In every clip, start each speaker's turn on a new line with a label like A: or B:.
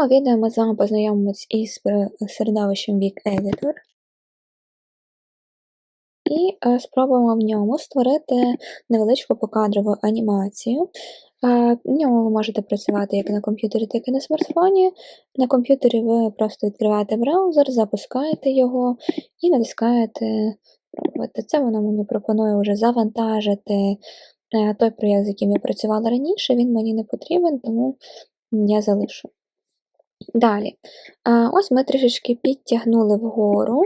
A: цьому відео ми з вами познайомимось із е, середовищем Week Editor і е, спробуємо в ньому створити невеличку покадрову анімацію. Е, в ньому ви можете працювати як на комп'ютері, так і на смартфоні. На комп'ютері ви просто відкриваєте браузер, запускаєте його і натискаєте. Це воно мені пропонує вже завантажити той проєкт, з яким я працювала раніше, він мені не потрібен, тому я залишу. Далі, ось ми трішечки підтягнули вгору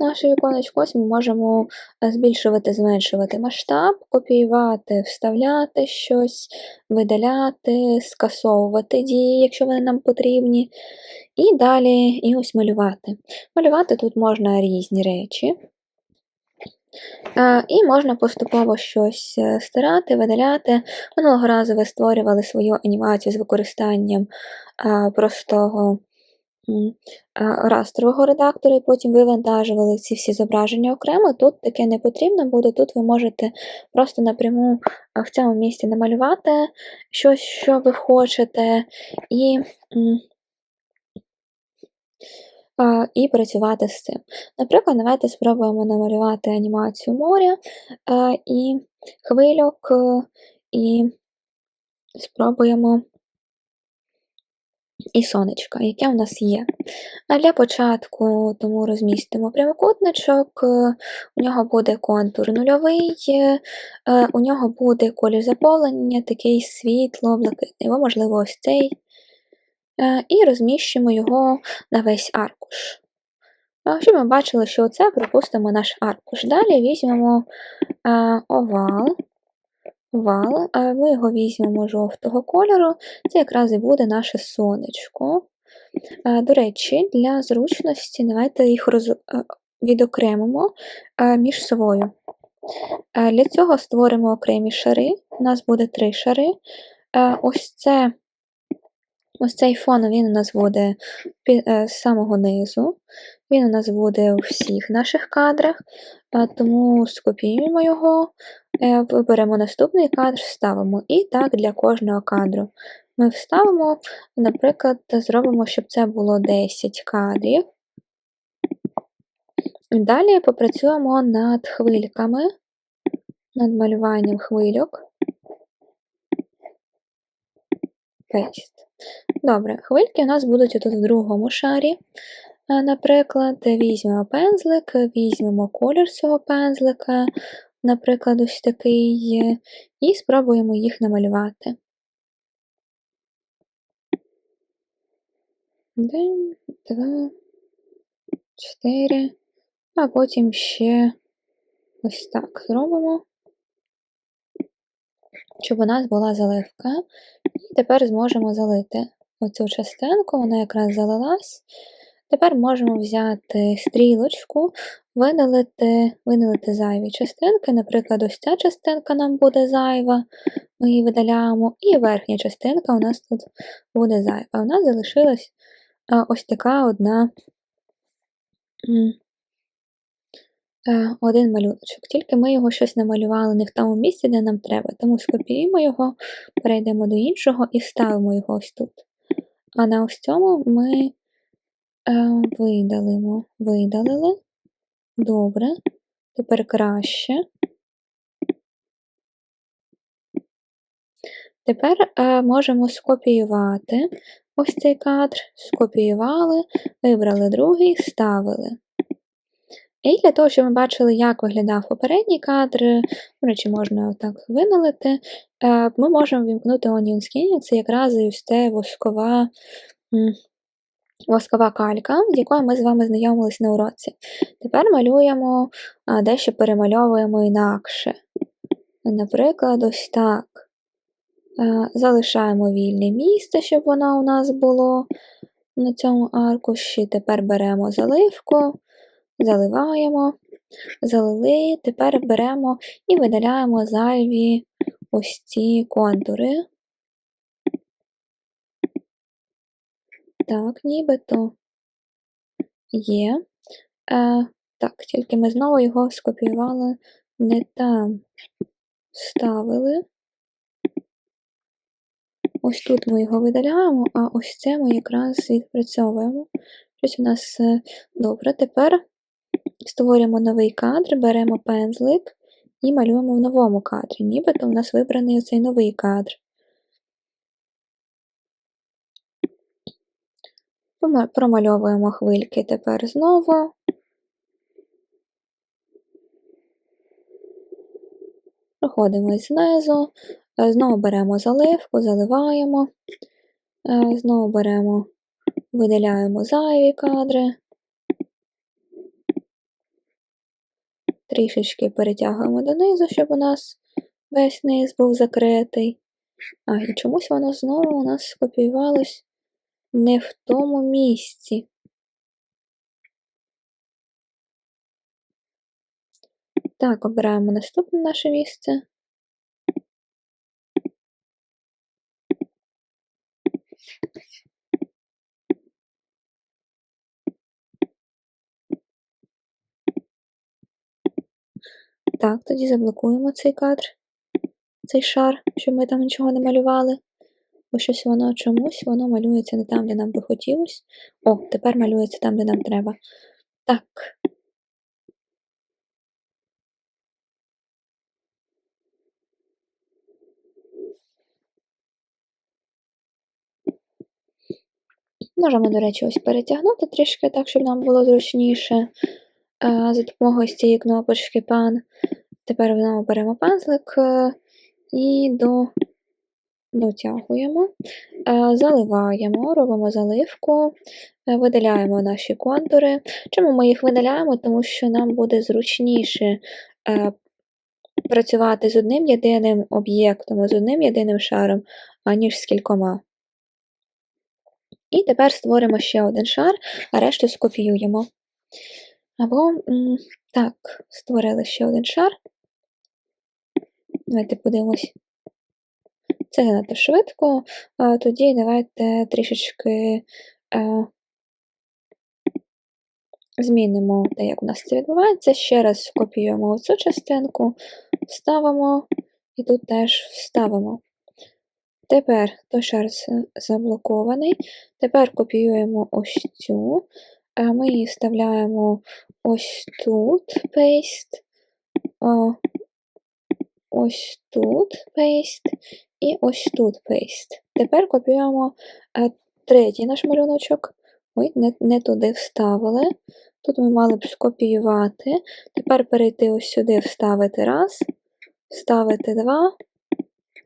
A: наше віконечко, ось ми можемо е, збільшувати, зменшувати масштаб, копіювати, вставляти щось, видаляти, скасовувати дії, якщо вони нам потрібні. І далі і ось малювати. Малювати тут можна різні речі. І можна поступово щось е, стирати, видаляти. Минулого разу ви створювали свою анімацію з використанням простого растрового редактора, і потім вивантажували ці всі зображення окремо. Тут таке не потрібно буде, тут ви можете просто напряму в цьому місці намалювати щось, що ви хочете, і і працювати з цим. Наприклад, давайте спробуємо намалювати анімацію моря і хвильок, і спробуємо і сонечка, яке в нас є. А для початку тому розмістимо прямокутничок, у нього буде контур нульовий, у нього буде колір заповнення, такий світло-блакитний, або, можливо, ось цей. І розміщимо його на весь аркуш. Щоб ми бачили, що це пропустимо наш аркуш. Далі візьмемо овал вал, ми його візьмемо жовтого кольору, це якраз і буде наше сонечко. До речі, для зручності давайте їх роз... відокремимо між собою. Для цього створимо окремі шари, у нас буде три шари. Ось це Ось цей фон він у нас буде е, з самого низу, він у нас буде у всіх наших кадрах, тому скопіюємо його, е, виберемо наступний кадр, вставимо. І так для кожного кадру. Ми вставимо, наприклад, зробимо, щоб це було 10 кадрів. Далі попрацюємо над хвильками, над малюванням хвильок. Paste. Добре, хвильки у нас будуть тут в другому шарі. Наприклад, візьмемо пензлик, візьмемо колір цього пензлика, наприклад, ось такий, і спробуємо їх намалювати. Один, два, чотири, а потім ще ось так зробимо щоб у нас була заливка. І тепер зможемо залити оцю частинку, вона якраз залилась. Тепер можемо взяти стрілочку, видалити видалити зайві частинки. Наприклад, ось ця частинка нам буде зайва, ми її видаляємо, і верхня частинка у нас тут буде зайва. У нас залишилась ось така одна один малюночок, тільки ми його щось намалювали не в тому місці, де нам треба, тому скопіюємо його, перейдемо до іншого і ставимо його ось тут. А на ось цьому ми е, видалимо, видалили. Добре, тепер краще. Тепер е, можемо скопіювати ось цей кадр, скопіювали, вибрали другий, ставили. І для того, щоб ми бачили, як виглядав попередній кадр, речі, можна так виналити, е, ми можемо вімкнути Onion Skinning, це якраз ось те воскова воскова калька, з якою ми з вами знайомились на уроці. Тепер малюємо, дещо перемальовуємо інакше. Наприклад, ось так. Е, залишаємо вільне місце, щоб воно у нас було на цьому аркуші. Тепер беремо заливку заливаємо, залили, тепер беремо і видаляємо зайві ось ці контури. Так, нібито є. Е, Так, тільки ми знову його скопіювали, не там ставили. Ось тут ми його видаляємо, а ось це ми якраз відпрацьовуємо. Щось у нас е, добре. Тепер створюємо новий кадр, беремо пензлик і малюємо в новому кадрі. Нібито у нас вибраний оцей новий кадр. Промальовуємо хвильки тепер знову. Проходимо знизу, е, знову беремо заливку, заливаємо, е, знову беремо, видаляємо зайві кадри, трішечки перетягуємо донизу, щоб у нас весь низ був закритий. А, і чомусь воно знову у нас скопіювалось не в тому місці. Так, обираємо наступне наше місце. Так, тоді заблокуємо цей кадр, цей шар, щоб ми там нічого не малювали. Бо щось воно чомусь, воно малюється не там, де нам би хотілося. О, тепер малюється там, де нам треба. Так. Можемо, до речі, ось перетягнути трішки так, щоб нам було зручніше за допомогою цієї кнопочки пан. Тепер знову беремо пензлик е, і до... дотягуємо, е, заливаємо, робимо заливку, е, видаляємо наші контури. Чому ми їх видаляємо? Тому що нам буде зручніше працювати з одним єдиним об'єктом, з одним єдиним шаром, аніж з кількома. І тепер створимо ще один шар, а решту скопіюємо. Або, так, створили ще один шар. Давайте подивимось. Це занадто швидко. Тоді давайте трішечки змінимо те, як у нас це відбувається. Ще раз копіюємо цю частинку, вставимо і тут теж вставимо. Тепер той шар заблокований. Тепер копіюємо ось цю, ми її вставляємо ось тут paste, ось тут paste і ось тут paste. Тепер копіюємо третій наш малюночок. Ой, не, не туди вставили. Тут ми мали б скопіювати. Тепер перейти ось сюди, вставити раз, вставити два,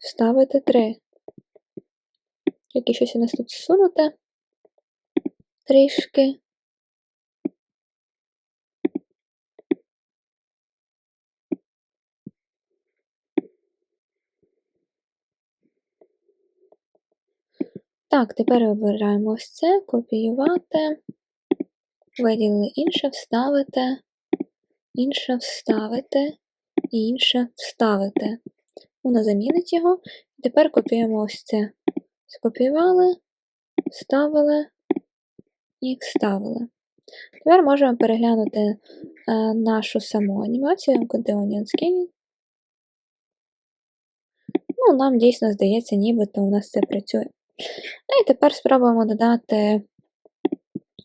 A: вставити три. Тільки щось у нас тут всунуте трішки. Так, тепер вибираємо ось це, копіювати, виділили інше, вставити, інше вставити і інше вставити. Воно замінить його. Тепер копіюємо ось це. Скопіювали, вставили і вставили. Тепер можемо переглянути е, нашу саму анімацію Onion Scanning. Ну, нам дійсно здається, нібито у нас це працює. Ну і тепер спробуємо додати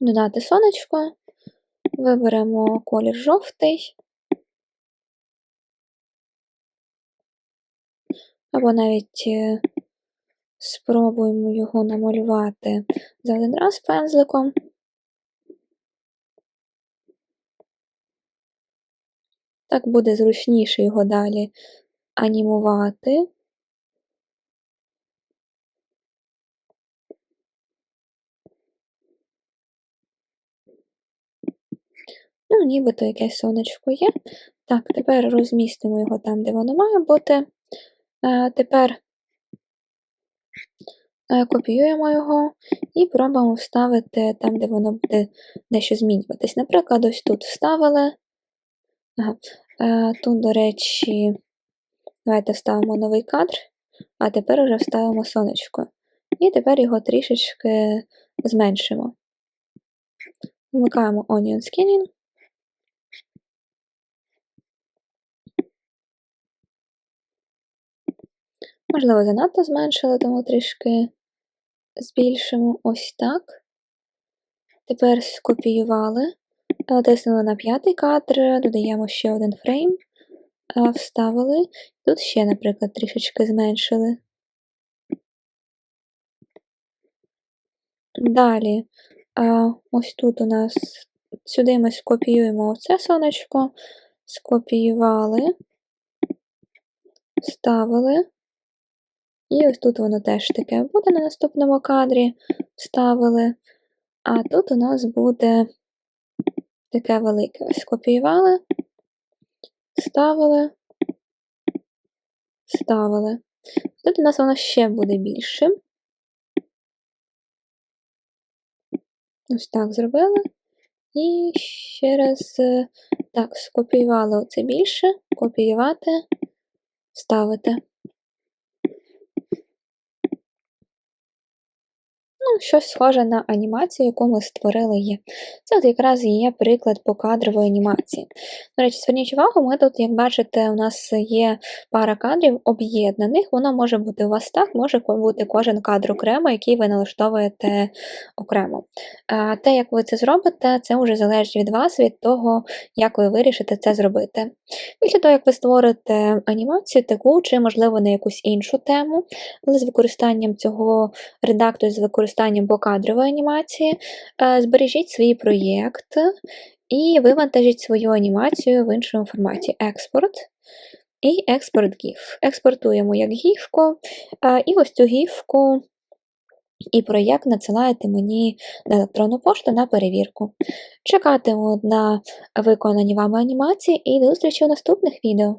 A: додати сонечко. Виберемо колір жовтий. Або навіть е, спробуємо його намалювати за один раз пензликом. Так буде зручніше його далі анімувати. Ну, нібито якесь сонечко є. Так, тепер розмістимо його там, де воно має бути. Е, Тепер е, копіюємо його і пробуємо вставити там, де воно буде дещо змінюватись. Наприклад, ось тут вставили. Ага. Е, Тут, до речі, давайте вставимо новий кадр, а тепер вже вставимо сонечко. І тепер його трішечки зменшимо. Вмикаємо Onion Skinning. Можливо, занадто зменшили, тому трішки збільшимо ось так. Тепер скопіювали, натиснули на п'ятий кадр, додаємо ще один фрейм, вставили. Тут ще, наприклад, трішечки зменшили. Далі, ось тут у нас сюди ми скопіюємо оце сонечко, скопіювали, вставили. І ось тут воно теж таке буде на наступному кадрі, вставили. А тут у нас буде таке велике. Ось скопіювали, вставили, вставили. Тут у нас воно ще буде більшим. Ось так зробили. І ще раз е, так, скопіювали оце більше, копіювати, ставити. Ну, щось схоже на анімацію, яку ми створили є. Це от якраз є приклад покадрової анімації. До речі, зверніть увагу, ми тут, як бачите, у нас є пара кадрів об'єднаних, воно може бути у вас так, може бути кожен кадр окремо, який ви налаштовуєте окремо. А Те, як ви це зробите, це вже залежить від вас, від того, як ви вирішите це зробити. Після того, як ви створите анімацію, таку чи, можливо, на якусь іншу тему, але з використанням цього редактору, з використанням покадрової анімації, е, збережіть свій проєкт і вивантажіть свою анімацію в іншому форматі експорт. І експорт GIF. Експортуємо як гіфку, е, і ось цю гіфку і проєкт надсилаєте мені на електронну пошту на перевірку. Чекатиму на виконані вами анімації і до зустрічі у наступних відео.